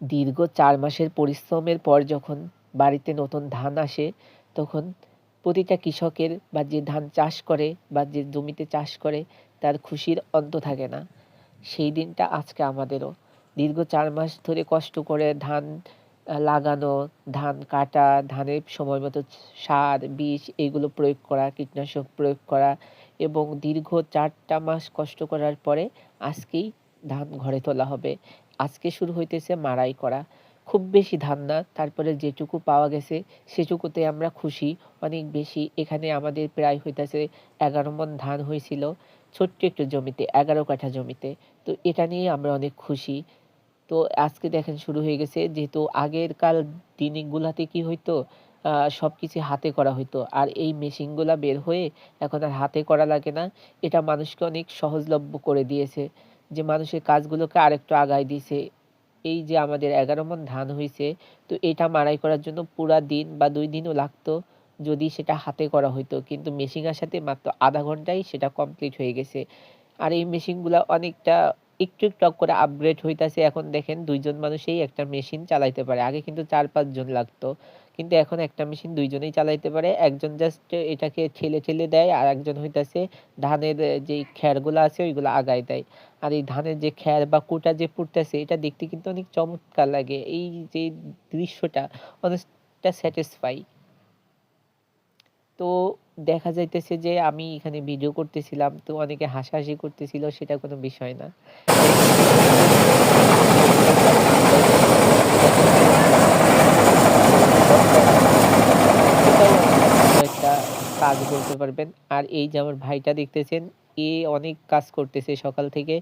দীর্ঘ চার মাসের পরিশ্রমের পর যখন বাড়িতে নতুন ধান আসে, তখন প্রতিটা কৃষকের বা যে ধান চাষ করে বা যে জমিতে চাষ করে, তার খুশির অন্ত থাকে না। সেই দিনটা আজকে আমাদেরও। দীর্ঘ চার মাস ধরে কষ্ট করে ধান লাগানো, ধান কাটা, ধানের সময় মতো সার, বিষ এগুলো প্রয়োগ করা, কীটনাশক প্রয়োগ করা এবং দীর্ঘ চারটা মাস কষ্ট করার পরে আজকেই ধান ঘরে তোলা হবে। আজকে শুরু হইতেছে মাড়াই করা। খুব বেশি ধান না, তারপরে যেটুকু পাওয়া গেছে সেটুকুতে আমরা খুশি। অনেক বেশি। এখানে আমাদের প্রায় হইতেছে এগারো মন ধান হয়েছিল ছোট্ট একটু জমিতে, এগারো কাঠা জমিতে। তো এটা নিয়ে আমরা অনেক খুশি। তো আজকে দেখেন শুরু হয়ে গেছে, যেহেতু আগের কাল দিনগুলাতে কি হইতো সব কিছু হাতে করা হইতো। আর এই মেশিনগুলা বের হয়ে এখন আর হাতে করা লাগে না। এটা মানুষকে অনেক সহজলভ্য করে দিয়েছে। যে মানুষের কাজগুলোকে আরেকটু আগায় দিছে এই যে আমাদের এগারো মন ধান হয়েছে তো এটা মাড়াই করার জন্য পুরা দিন বা দুই দিনও লাগতো যদি সেটা হাতে করা হইতো। কিন্তু মেশিন আসাতে মাত্র আধা ঘন্টায় সেটা কমপ্লিট হয়ে গেছে। আর এই মেশিনগুলো অনেকটা একটু একটু করে আপগ্রেড হইতাছে। এখন দেখেন দুইজন মানুষই একটা মেশিন চালাইতে পারে। আগে কিন্তু চার পাঁচজন লাগতো। কিন্তু এখন একটা মেশিন দুইজনেই চালাইতে পারে। একজন জাস্ট এটাকে ঠেলে ঠেলে দেয় আর একজন হইতাছে ধানের যে খ্যারগুলো আছে ওইগুলো আগায় দেয়। আর এই ধানের যে খ্যার বা কুটা যে পুড়তেছে, এটা দেখতে কিন্তু অনেক চমৎকার লাগে। এই যে দৃশ্যটা অনেকটা স্যাটিসফাই তো দেখা যাইতেছে যে আমি এখানে ভিডিও করতেছিলাম, তো অনেকে হাসাহাসি করতেছিল, সেটা কোনো বিষয় না। একটা কাজ বলতে পারবেন। আর এই যে আমার ভাইটা দেখতেছেন, এ অনেক কাজ করতেছে সকাল থেকে।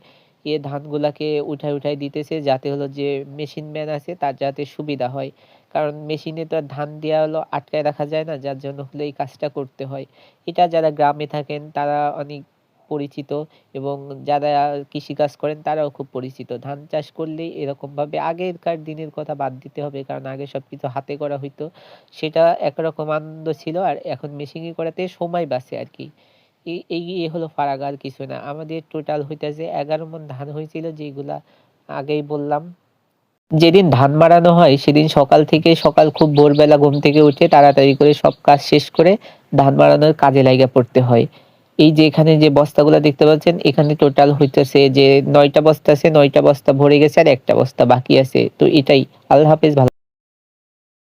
এ ধানগুলাকে উঠায় উঠায় দিতেছে যাতে হলো যে মেশিন ম্যান আছে তার যাতে সুবিধা হয়। কারণ মেশিনে তো আর ধান দেওয়া হলো, আটকায় রাখা যায় না, যার জন্য হলো এই কাজটা করতে হয়। এটা যারা গ্রামে থাকেন তারা অনেক পরিচিত এবং যারা কৃষিকাজ করেন তারাও খুব পরিচিত। ধান চাষ করলেই এরকমভাবে আগেরকার দিনের কথা বাদ দিতে হবে, কারণ আগে সব কিছু হাতে করা হইতো। সেটা একরকম আনন্দ ছিল আর এখন মেশিনে করাতে সময় বাঁচে আর কি। এই হলো ফারাক আর কিছু না। আমাদের টোটাল হইতেছে এগারো মন ধান হয়েছিল যেগুলা আগেই বললাম। যেদিন ধান মারানো হয়, সেদিন সকাল থেকে সকাল খুব ভোরবেলা ঘুম থেকে উঠে তাড়াতাড়ি করে সব কাজ শেষ করে ধান মারানোর কাজে লাগা পড়তে হয়। এই যে এখানে যে বস্তাগুলো দেখতে পাচ্ছেন, এখানে টোটাল হইতেছে যে নয়টা বস্তা আছে, নয়টা বস্তা ভরে গেছে আর একটা বস্তা বাকি আছে। তো এটাই। আল্লাহ হাফেজ, ভালো